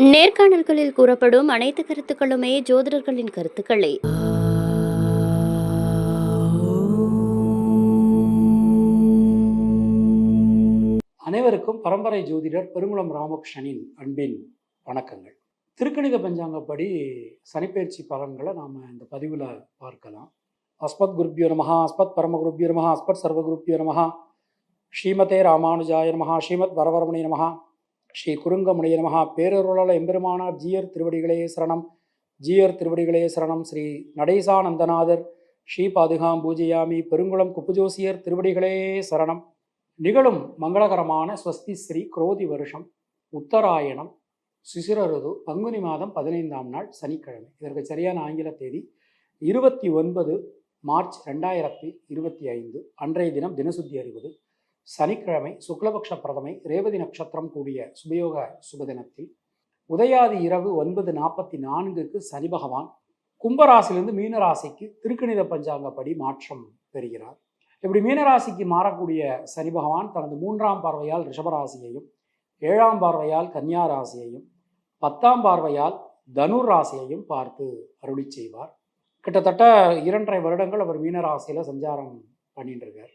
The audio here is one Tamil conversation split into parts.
நேர்காணல்களில் கூறப்படும் அனைத்து கருத்துக்களுமே ஜோதிடர்களின் கருத்துக்களே. அனைவருக்கும் பரம்பரை ஜோதிடர் பெருங்குளம் ராமகிருஷ்ணனின் அன்பின் வணக்கங்கள். திருக்கணித பஞ்சாங்கப்படி சனிப்பெயர்ச்சி பலன்களை நாம் இந்த பதிவில் பார்க்கலாம். அஸ்மத் குருப்பியோ நமஹா அஸ்மத் பரம குருப்பியோ நமஹா அஸ்மத் சர்வ குருப்பியோ நமஹா ஸ்ரீமதே ராமானுஜாய நமஹா ஸ்ரீமத் வரவரமணி நமஹா. ஸ்ரீ குறுங்கமுனைய நமஹா பேரருளாள எம்பெருமானார் ஜீயர் திருவடிகளே சரணம். ஜீயர் திருவடிகளே சரணம். ஸ்ரீ நடேசானந்தநாதர் ஸ்ரீ பாதுகாம் பூஜையாமி பெருங்குளம் குப்புஜோசியர் திருவடிகளே சரணம். நிகழும் மங்களகரமான ஸ்வஸ்தி ஸ்ரீ குரோதி வருஷம் உத்தராயணம் சிசிரருது பங்குனி மாதம் பதினைந்தாம் நாள் சனிக்கிழமை. இதற்கு சரியான ஆங்கில தேதி இருபத்தி ஒன்பது மார்ச் ரெண்டாயிரத்தி இருபத்தி ஐந்து அன்றைய தினம் தினசுத்தி அறிவது சனிக்கிழமை சுக்லபக்ஷ பிரதமை ரேவதி நட்சத்திரம் கூடிய சுபயோக சுபதினத்தில் உதயாதி இரவு ஒன்பது நாற்பத்தி நான்குக்கு சனி பகவான் கும்பராசிலிருந்து மீனராசிக்கு திருக்கணித பஞ்சாங்கப்படி மாற்றம் பெறுகிறார். இப்படி மீனராசிக்கு மாறக்கூடிய சனி பகவான் தனது மூன்றாம் பார்வையால் ரிஷபராசியையும் ஏழாம் பார்வையால் கன்னியா ராசியையும் பத்தாம் பார்வையால் தனுர் ராசியையும் பார்த்து அருளி செய்வார். கிட்டத்தட்ட இரண்டரை வருடங்கள் அவர் மீனராசியில் சஞ்சாரம் பண்ணிட்டு இருக்கார்.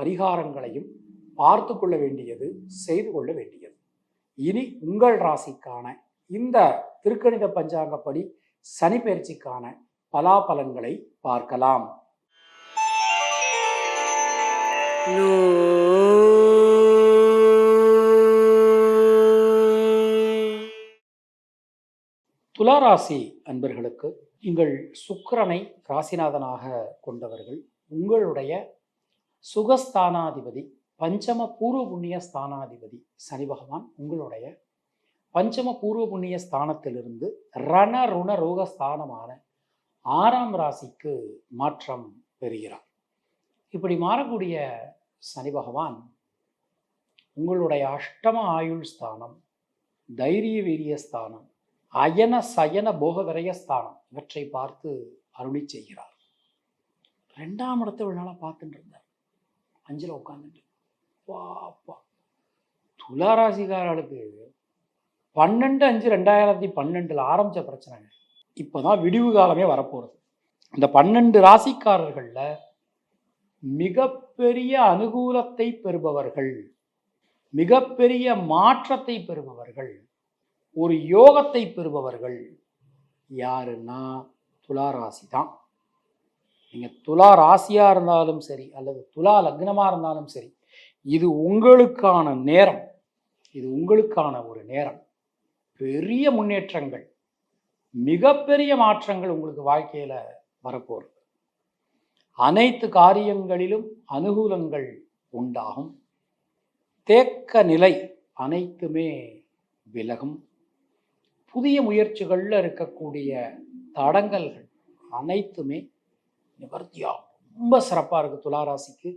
பரிகாரங்களையும் பார்த்து கொள்ள வேண்டியது செய்து கொள்ள வேண்டியது. இனி உங்கள் ராசிக்கான இந்த திருக்கணித பஞ்சாங்கப்படி சனி பயிற்சிக்கான பலாபலன்களை பார்க்கலாம். துளாராசி அன்பர்களுக்கு நீங்கள் சுக்கிரனை ராசிநாதனாக கொண்டவர்கள் உங்களுடைய சுகஸ்தானாதிபதி பஞ்சம பூர்வ புண்ணிய ஸ்தானாதிபதி சனி பகவான் உங்களுடைய பஞ்சம பூர்வ புண்ணிய ஸ்தானத்திலிருந்து ரண ருண ரோக ஸ்தானமான ஆறாம் ராசிக்கு மாற்றம் பெறுகிறார். இப்படி மாறக்கூடிய சனி பகவான் உங்களுடைய அஷ்டம ஆயுள் ஸ்தானம் தைரிய வீரிய ஸ்தானம் அயன சயன போக விரய ஸ்தானம் இவற்றை பார்த்து அருளி செய்கிறார். ரெண்டாம் இடத்தை ஒரு நாளாக பார்த்துட்டு இருந்தார். அஞ்சில் உட்காந்துட்டு பாப்பா துளாராசிக்காரர்களுக்கு பன்னெண்டு அஞ்சு ரெண்டாயிரத்தி பன்னெண்டில் ஆரம்பித்த பிரச்சனைங்க. இப்போதான் விடிவு காலமே வரப்போகிறது இந்த பன்னெண்டு ராசிக்காரர்களில் மிகப்பெரிய அனுகூலத்தை பெறுபவர்கள் மிகப்பெரிய மாற்றத்தை பெறுபவர்கள் ஒரு யோகத்தை பெறுபவர்கள் யாருன்னா துலா ராசி தான் நீங்கள் துலா ராசியாக இருந்தாலும் சரி அல்லது துலா லக்னமாக இருந்தாலும் சரி இது உங்களுக்கான நேரம். இது உங்களுக்கான ஒரு நேரம். பெரிய முன்னேற்றங்கள் மிகப்பெரிய மாற்றங்கள் உங்களுக்கு வாழ்க்கையில் வரப்போகிறது அனைத்து காரியங்களிலும் அனுகூலங்கள் உண்டாகும். தேக்க நிலை அனைத்துமே விலகும். புதிய முயற்சிகளில் இருக்கக்கூடிய தடங்கல்கள் அனைத்துமே நிவர்த்தியாகும் ரொம்ப சிறப்பாக இருக்குது துளாராசிக்கு.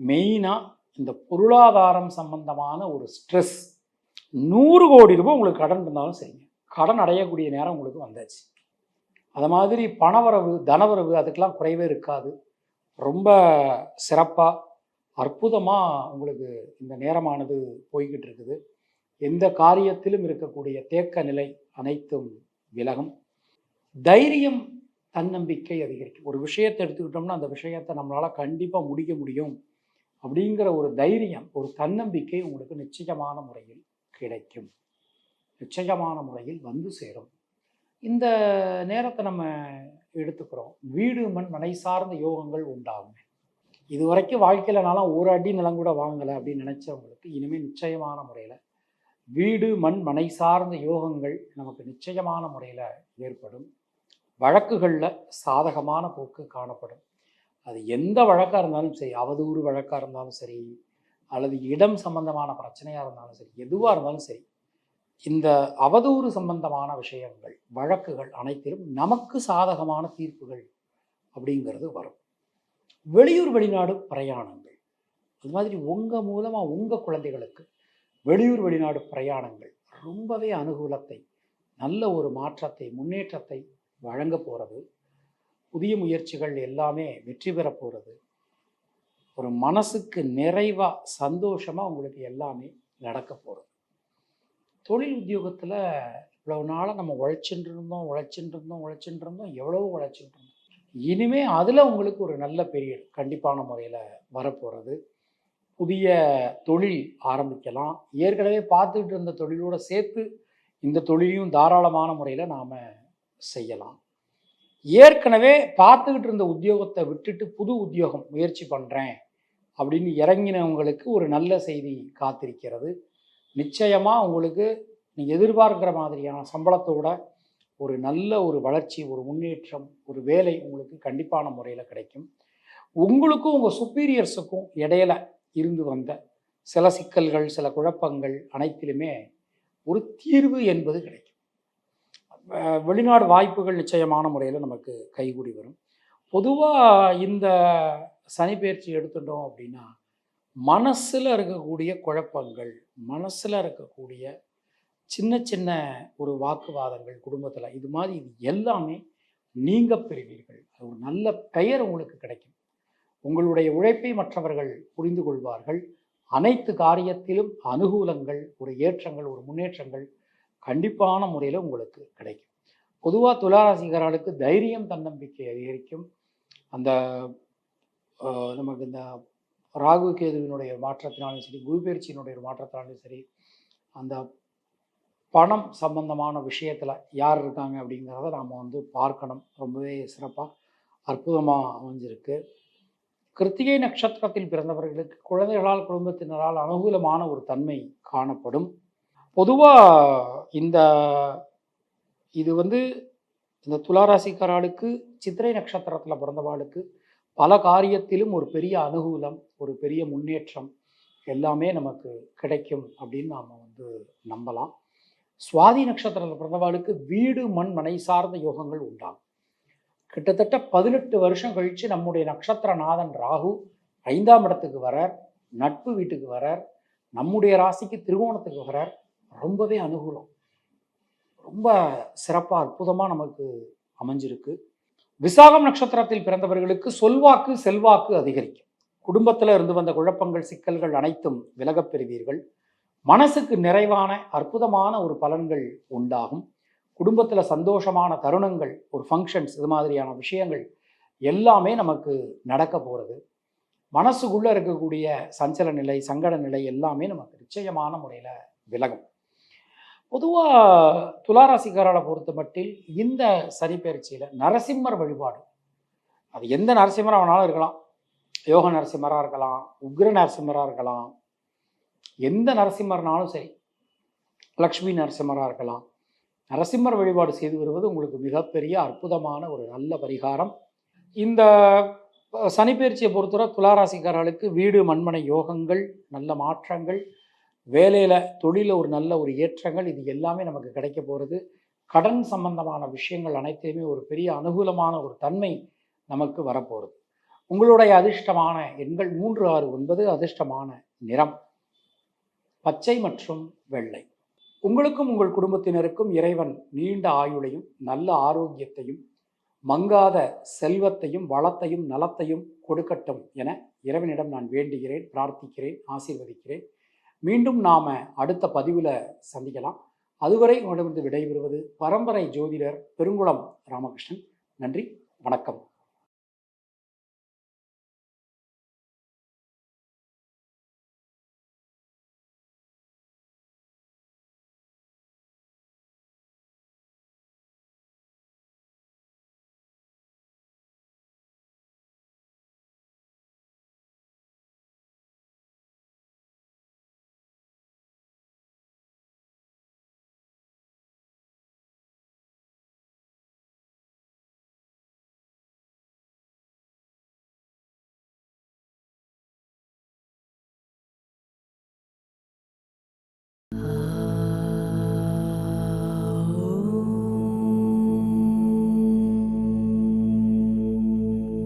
மெயினாக இந்த பொருளாதாரம் சம்பந்தமான ஒரு ஸ்ட்ரெஸ். நூறு கோடி ரூபாய் உங்களுக்கு கடன் இருந்தாலும் சரிங்க. கடன் அடையக்கூடிய நேரம் உங்களுக்கு வந்தாச்சு. அது மாதிரி பணவரவு தனவரவு அதுக்கெல்லாம் குறைவே இருக்காது. ரொம்ப சிறப்பாக அற்புதமாக உங்களுக்கு இந்த நேரமானது போய்கிட்டு இருக்குது. எந்த காரியத்திலும் இருக்கக்கூடிய தேக்க நிலை அனைத்தும் விலகும். தைரியம் தன்னம்பிக்கை அதிகரிக்கும். ஒரு விஷயத்தை எடுத்துக்கிட்டோம்னா அந்த விஷயத்தை நம்மளால் கண்டிப்பாக முடிக்க முடியும். அப்படிங்கிற ஒரு தைரியம் ஒரு தன்னம்பிக்கை உங்களுக்கு நிச்சயமான முறையில் கிடைக்கும். நிச்சயமான முறையில் வந்து சேரும். இந்த நேரத்தை நம்ம எடுத்துக்கிறோம். வீடு மண் மனை சார்ந்த யோகங்கள் உண்டாகும். இது வரைக்கும் வாழ்க்கையில் நான்லாம் ஒரு அடி நிலம் கூட வாங்கலை அப்படின்னு நினச்சவங்களுக்கு இனிமேல் நிச்சயமான முறையில் வீடு மண் மனை சார்ந்த யோகங்கள் நமக்கு நிச்சயமான முறையில் ஏற்படும். வழக்குகளில் சாதகமான போக்கு காணப்படும். அது எந்த வழக்காக இருந்தாலும் சரி அவதூறு வழக்காக இருந்தாலும் சரி அல்லது இடம் சம்பந்தமான பிரச்சனையாக இருந்தாலும் சரி எதுவாக இருந்தாலும் சரி இந்த அவதூறு சம்பந்தமான விஷயங்கள் வழக்குகள் அனைத்திலும் நமக்கு சாதகமான தீர்ப்புகள் அப்படிங்கிறது வரும். வெளியூர் வெளிநாடு பிரயாணங்கள். அது மாதிரி உங்கள் மூலமாக உங்கள் குழந்தைகளுக்கு வெளியூர் வெளிநாடு பிரயாணங்கள் ரொம்பவே அனுகூலத்தை நல்ல ஒரு மாற்றத்தை முன்னேற்றத்தை வழங்க போகிறது புதிய முயற்சிகள் எல்லாமே வெற்றி பெற போகிறது ஒரு மனசுக்கு நிறைவாக சந்தோஷமாக உங்களுக்கு எல்லாமே நடக்க போகிறது தொழில் உத்தியோகத்தில் இவ்வளவு நாளாக நம்ம உழைச்சிட்டு இருந்தோம் உழைச்சிட்டு இருந்தோம் உழைச்சிட்டு இருந்தோம் எவ்வளவோ உழைச்சிட்டு இருந்தோம். இனிமே அதில் உங்களுக்கு ஒரு நல்ல பீரியட் கண்டிப்பான முறையில் வரப்போகிறது புதிய தொழில் ஆரம்பிக்கலாம். ஏற்கனவே பார்த்துக்கிட்டு இருந்த தொழிலோட சேர்த்து இந்த தொழிலையும் தாராளமான முறையில் நாம் செய்யலாம். ஏற்கனவே பார்த்துக்கிட்டு இருந்த உத்தியோகத்தை விட்டுட்டு புது உத்தியோகம் முயற்சி பண்ணுறேன் அப்படின்னு இறங்கினவங்களுக்கு ஒரு நல்ல செய்தி காத்திருக்கிறது. நிச்சயமாக உங்களுக்கு நீங்கள் எதிர்பார்க்குற மாதிரியான சம்பளத்தோட ஒரு நல்ல ஒரு வளர்ச்சி ஒரு முன்னேற்றம் ஒரு வேலை உங்களுக்கு கண்டிப்பான முறையில் கிடைக்கும். உங்களுக்கும் உங்கள் சுப்பீரியர்ஸுக்கும் இடையில இருந்து வந்த சில சிக்கல்கள் சில குழப்பங்கள் அனைத்திலுமே ஒரு தீர்வு என்பது கிடைக்கும். வெளிநாடு வாய்ப்புகள் நிச்சயமான முறையில் நமக்கு கைகூடி வரும். பொதுவாக இந்த சனிப்பெயர்ச்சி எடுத்துட்டோம் அப்படின்னா மனசில் இருக்கக்கூடிய குழப்பங்கள் மனசில் இருக்கக்கூடிய சின்ன சின்ன ஒரு வாக்குவாதங்கள் குடும்பத்தில் இது மாதிரி இது எல்லாமே நீங்கள் பெறுவீர்கள். அது ஒரு நல்ல பெயர் உங்களுக்கு கிடைக்கும். உங்களுடைய உழைப்பை மற்றவர்கள் புரிந்து கொள்வார்கள். அனைத்து காரியத்திலும் அனுகூலங்கள் ஒரு ஏற்றங்கள் ஒரு முன்னேற்றங்கள் கண்டிப்பான முறையில் உங்களுக்கு கிடைக்கும். பொதுவாக துளாராசிகர்களுக்கு தைரியம் தன்னம்பிக்கை அதிகரிக்கும். அந்த நமக்கு இந்த ராகு கேதுவினுடைய மாற்றத்தினாலும் சரி குருபெயர்ச்சியினுடைய ஒரு மாற்றத்தினாலும் சரி அந்த பணம் சம்பந்தமான விஷயத்தில் யார் இருக்காங்க அப்படிங்கிறத நாம் வந்து பார்க்கணும். ரொம்பவே சிறப்பாக அற்புதமாக அமைஞ்சிருக்கு. கிருத்திகை நட்சத்திரத்தில் பிறந்தவர்களுக்கு குழந்தைகளால் குடும்பத்தினரால் அனுகூலமான ஒரு தன்மை காணப்படும். பொதுவாக இந்த இது வந்து இந்த துளாராசிக்காராளுக்கு சித்திரை நட்சத்திரத்தில் பிறந்தவாளுக்கு பல காரியத்திலும் ஒரு பெரிய அனுகூலம் ஒரு பெரிய முன்னேற்றம் எல்லாமே நமக்கு கிடைக்கும் அப்படின்னு நாம் வந்து நம்பலாம். சுவாதி நட்சத்திரத்தில் பிறந்தவாளுக்கு வீடு மண் மனை சார்ந்த யோகங்கள் உண்டாகும். கிட்டத்தட்ட பதினெட்டு வருஷம் கழித்து நம்முடைய நட்சத்திரநாதன் ராகு ஐந்தாம் இடத்துக்கு வரார் நட்பு வீட்டுக்கு வரார் நம்முடைய ராசிக்கு திருவோணத்துக்கு வரார். ரொம்பவே அனுகூலம். ரொம்ப சிறப்பாக அற்புதமாக நமக்கு அமைஞ்சிருக்கு. விசாகம் நட்சத்திரத்தில் பிறந்தவர்களுக்கு சொல்வாக்கு செல்வாக்கு அதிகரிக்கும். குடும்பத்தில் இருந்து வந்த குழப்பங்கள் சிக்கல்கள் அனைத்தும் விலகப் பெறுவீர்கள். மனசுக்கு நிறைவான அற்புதமான ஒரு பலன்கள் உண்டாகும். குடும்பத்தில் சந்தோஷமான தருணங்கள் ஒரு ஃபங்க்ஷன்ஸ் இது மாதிரியான விஷயங்கள் எல்லாமே நமக்கு நடக்க போகிறது மனசுக்குள்ளே இருக்கக்கூடிய சஞ்சல நிலை சங்கட நிலை எல்லாமே நமக்கு நிச்சயமான முறையில் விலகும். பொதுவாக துளாராசிக்காரரை பொறுத்த மட்டில் இந்த சனிப்பெயர்ச்சியில் நரசிம்மர் வழிபாடு. அது எந்த நரசிம்மராக வேணாலும் இருக்கலாம். யோக நரசிம்மராக இருக்கலாம் உக்ர நரசிம்மராக இருக்கலாம். எந்த நரசிம்மர்னாலும் சரி லக்ஷ்மி நரசிம்மராக இருக்கலாம். நரசிம்மர் வழிபாடு செய்து வருவது உங்களுக்கு மிகப்பெரிய அற்புதமான ஒரு நல்ல பரிகாரம். இந்த அஹ், சனிப்பெயர்ச்சியை பொறுத்தவரை துளாராசிக்காரர்களுக்கு வீடு மண்மனை யோகங்கள் நல்ல மாற்றங்கள் வேலையில் தொழிலில் ஒரு நல்ல ஒரு ஏற்றங்கள் இது எல்லாமே நமக்கு கிடைக்க போகிறது கடன் சம்பந்தமான விஷயங்கள் அனைத்தையுமே ஒரு பெரிய அனுகூலமான ஒரு தன்மை நமக்கு வரப்போகிறது உங்களுடைய அதிர்ஷ்டமான எண்கள் மூன்று ஆறு ஒன்பது அதிர்ஷ்டமான நிறம். பச்சை மற்றும் வெள்ளை. உங்களுக்கும் உங்கள் குடும்பத்தினருக்கும் இறைவன் நீண்ட ஆயுளையும் நல்ல ஆரோக்கியத்தையும் மங்காத செல்வத்தையும் வளத்தையும் நலத்தையும் கொடுக்கட்டும் என இறைவனிடம் நான் வேண்டுகிறேன் பிரார்த்திக்கிறேன் ஆசீர்வதிக்கிறேன். மீண்டும் நாம் அடுத்த பதிவில் சந்திக்கலாம். அதுவரை உங்களிடமிருந்து விடைபெறுவது பரம்பரை ஜோதிடர் பெருங்குளம் ராமகிருஷ்ணன். நன்றி வணக்கம். 啊。